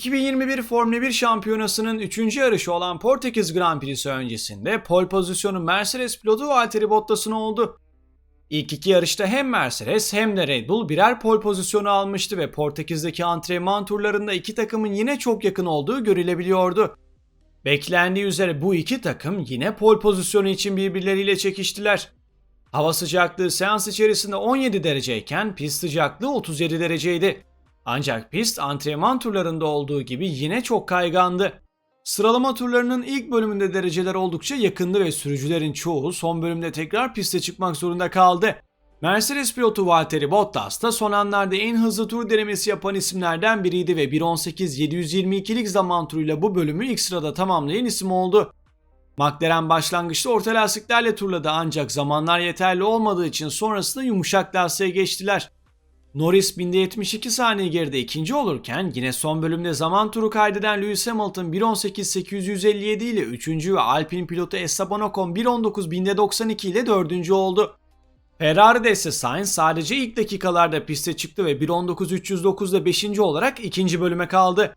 2021 Formula 1 şampiyonasının 3. yarışı olan Portekiz Grand Prix'si öncesinde pole pozisyonu Mercedes pilotu Valtteri Bottas'ın oldu. İlk iki yarışta hem Mercedes hem de Red Bull birer pole pozisyonu almıştı ve Portekiz'deki antrenman turlarında iki takımın yine çok yakın olduğu görülebiliyordu. Beklendiği üzere bu iki takım yine pole pozisyonu için birbirleriyle çekiştiler. Hava sıcaklığı seans içerisinde 17 dereceyken pist sıcaklığı 37 dereceydi. Ancak pist antrenman turlarında olduğu gibi yine çok kaygandı. Sıralama turlarının ilk bölümünde dereceler oldukça yakındı ve sürücülerin çoğu son bölümde tekrar piste çıkmak zorunda kaldı. Mercedes pilotu Valtteri Bottas da son anlarda en hızlı tur denemesi yapan isimlerden biriydi ve 1.18.722'lik zaman turuyla bu bölümü ilk sırada tamamlayan isim oldu. McLaren başlangıçta orta lastiklerle turladı ancak zamanlar yeterli olmadığı için sonrasında yumuşak lastiğe geçtiler. Norris 1072 saniye geride ikinci olurken yine son bölümde zaman turu kaydeden Lewis Hamilton 1.18.857 ile 3. ve Alpine pilotu Esteban Ocon 1.19.1092 ile 4. oldu. Ferrari'de ise Sainz sadece ilk dakikalarda piste çıktı ve 1.19.309'da 5. olarak ikinci bölüme kaldı.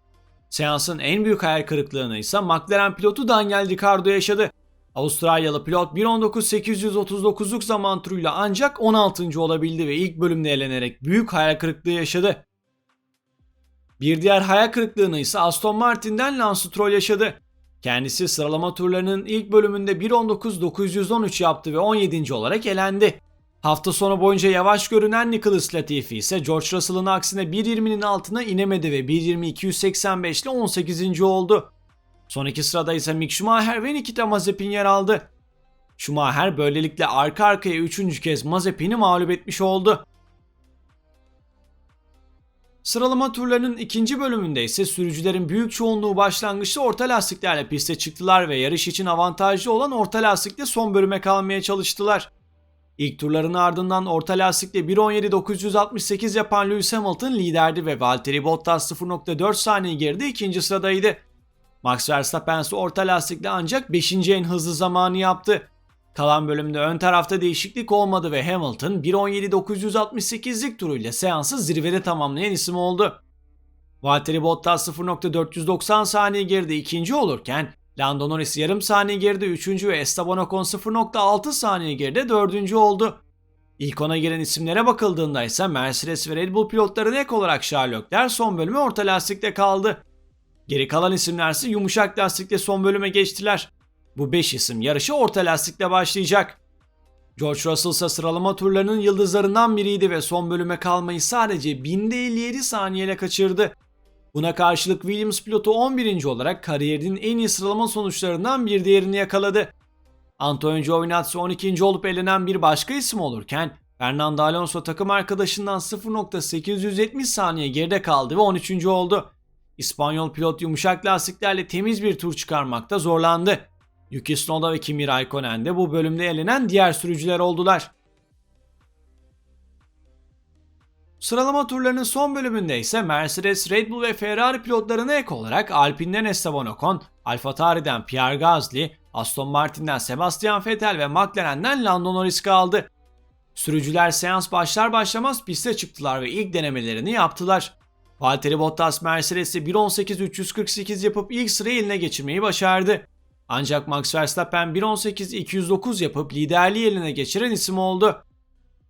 Seansın en büyük hayal kırıklığını ise McLaren pilotu Daniel Ricciardo yaşadı. Avustralyalı pilot 1.19.839'luk zaman turuyla ancak 16. olabildi ve ilk bölümde eğlenerek büyük hayal kırıklığı yaşadı. Bir diğer hayal kırıklığını ise Aston Martin'den Lance Stroll yaşadı. Kendisi sıralama turlarının ilk bölümünde 1.19.913 yaptı ve 17. olarak elendi. Hafta sonu boyunca yavaş görünen Nicholas Latifi ise George Russell'ın aksine 1.20'nin altına inemedi ve 1.20.285 ile 18. oldu. Son iki sırada ise Mick Schumacher ve Nikita Mazepin yer aldı. Schumacher böylelikle arka arkaya üçüncü kez Mazepin'i mağlup etmiş oldu. Sıralama turlarının ikinci bölümünde ise sürücülerin büyük çoğunluğu başlangıçta orta lastiklerle piste çıktılar ve yarış için avantajlı olan orta lastikle son bölüme kalmaya çalıştılar. İlk turların ardından orta lastikle 1.17.968 yapan Lewis Hamilton liderdi ve Valtteri Bottas 0.4 saniye geride ikinci sıradaydı. Max Verstappen ise orta lastikle ancak 5. en hızlı zamanı yaptı. Kalan bölümde ön tarafta değişiklik olmadı ve Hamilton 1.17.968'lik turuyla seansı zirvede tamamlayan isim oldu. Valtteri Bottas 0.490 saniye geride ikinci olurken Lando Norris yarım saniye geride 3. ve Esteban Ocon 0.6 saniye geride 4. oldu. İlk ona giren isimlere bakıldığında ise Mercedes ve Red Bull pilotlarına ek olarak Leclerc son bölümü orta lastikte kaldı. Geri kalan isimler ise yumuşak lastikle son bölüme geçtiler. Bu 5 isim yarışı orta lastikle başlayacak. George Russell ise sıralama turlarının yıldızlarından biriydi ve son bölüme kalmayı sadece 1057 saniyeyle kaçırdı. Buna karşılık Williams pilotu 11. olarak kariyerinin en iyi sıralama sonuçlarından bir diğerini yakaladı. Antonio Giovinazzi 12. olup elenen bir başka isim olurken Fernando Alonso takım arkadaşından 0.870 saniye geride kaldı ve 13. oldu. İspanyol pilot yumuşak lastiklerle temiz bir tur çıkarmakta zorlandı. Yuki Tsunoda ve Kimi Raikkonen de bu bölümde elenen diğer sürücüler oldular. Sıralama turlarının son bölümünde ise Mercedes, Red Bull ve Ferrari pilotlarına ek olarak Alpine'den Esteban Ocon, AlphaTauri'den Pierre Gasly, Aston Martin'den Sebastian Vettel ve McLaren'den Lando Norris kaldı. Sürücüler seans başlar başlamaz piste çıktılar ve ilk denemelerini yaptılar. Valtteri Bottas Mercedes'i 1.18.348 yapıp ilk sırayı eline geçirmeyi başardı. Ancak Max Verstappen 1.18.209 yapıp liderliği eline geçiren isim oldu.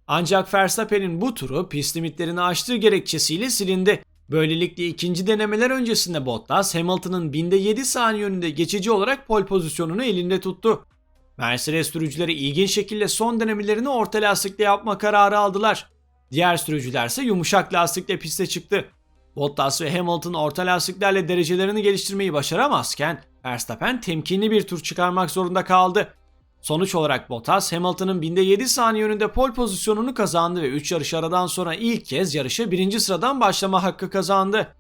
Ancak Verstappen'in bu turu pist limitlerini aştığı gerekçesiyle silindi. Böylelikle ikinci denemeler öncesinde Bottas Hamilton'ın binde 7 saniye önünde geçici olarak pol pozisyonunu elinde tuttu. Mercedes sürücüleri ilginç şekilde son denemelerini orta lastikle yapma kararı aldılar. Diğer sürücüler ise yumuşak lastikle piste çıktı. Bottas ve Hamilton orta lastiklerle derecelerini geliştirmeyi başaramazken Verstappen temkinli bir tur çıkarmak zorunda kaldı. Sonuç olarak Bottas Hamilton'ın binde 7 saniye önünde pol pozisyonunu kazandı ve 3 yarış aradan sonra ilk kez yarışa birinci sıradan başlama hakkı kazandı.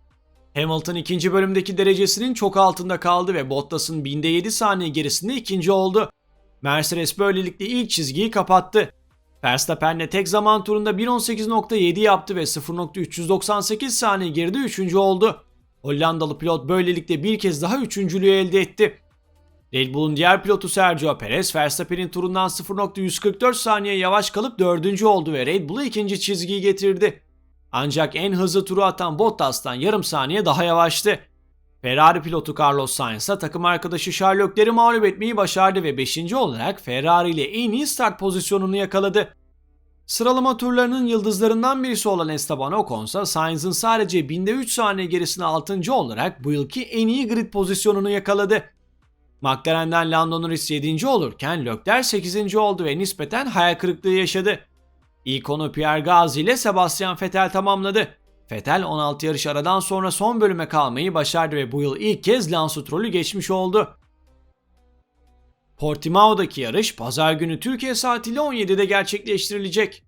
Hamilton ikinci bölümdeki derecesinin çok altında kaldı ve Bottas'ın binde 7 saniye gerisinde ikinci oldu. Mercedes böylelikle ilk çizgiyi kapattı. Verstappen'le tek zaman turunda 1.18.7 yaptı ve 0.398 saniye geride 3. oldu. Hollandalı pilot böylelikle bir kez daha üçüncülüğü elde etti. Red Bull'un diğer pilotu Sergio Perez, Verstappen'in turundan 0.144 saniye yavaş kalıp dördüncü oldu ve Red Bull'u ikinci çizgiyi getirdi. Ancak en hızlı turu atan Bottas'tan yarım saniye daha yavaştı. Ferrari pilotu Carlos Sainz ise takım arkadaşı Charles Leclerc'i mağlup etmeyi başardı ve 5. olarak Ferrari ile en iyi start pozisyonunu yakaladı. Sıralama turlarının yıldızlarından birisi olan Esteban Ocon ise Sainz'ın sadece binde 3 saniye gerisine 6. olarak bu yılki en iyi grid pozisyonunu yakaladı. McLaren'den Lando Norris 7. olurken Leclerc 8. oldu ve nispeten hayal kırıklığı yaşadı. İlk onu Pierre Gasly ile Sebastian Vettel tamamladı. Vettel 16 yarış aradan sonra son bölüme kalmayı başardı ve bu yıl ilk kez Lance Stroll'ü geçmiş oldu. Portimao'daki yarış pazar günü Türkiye saatiyle 17'de gerçekleştirilecek.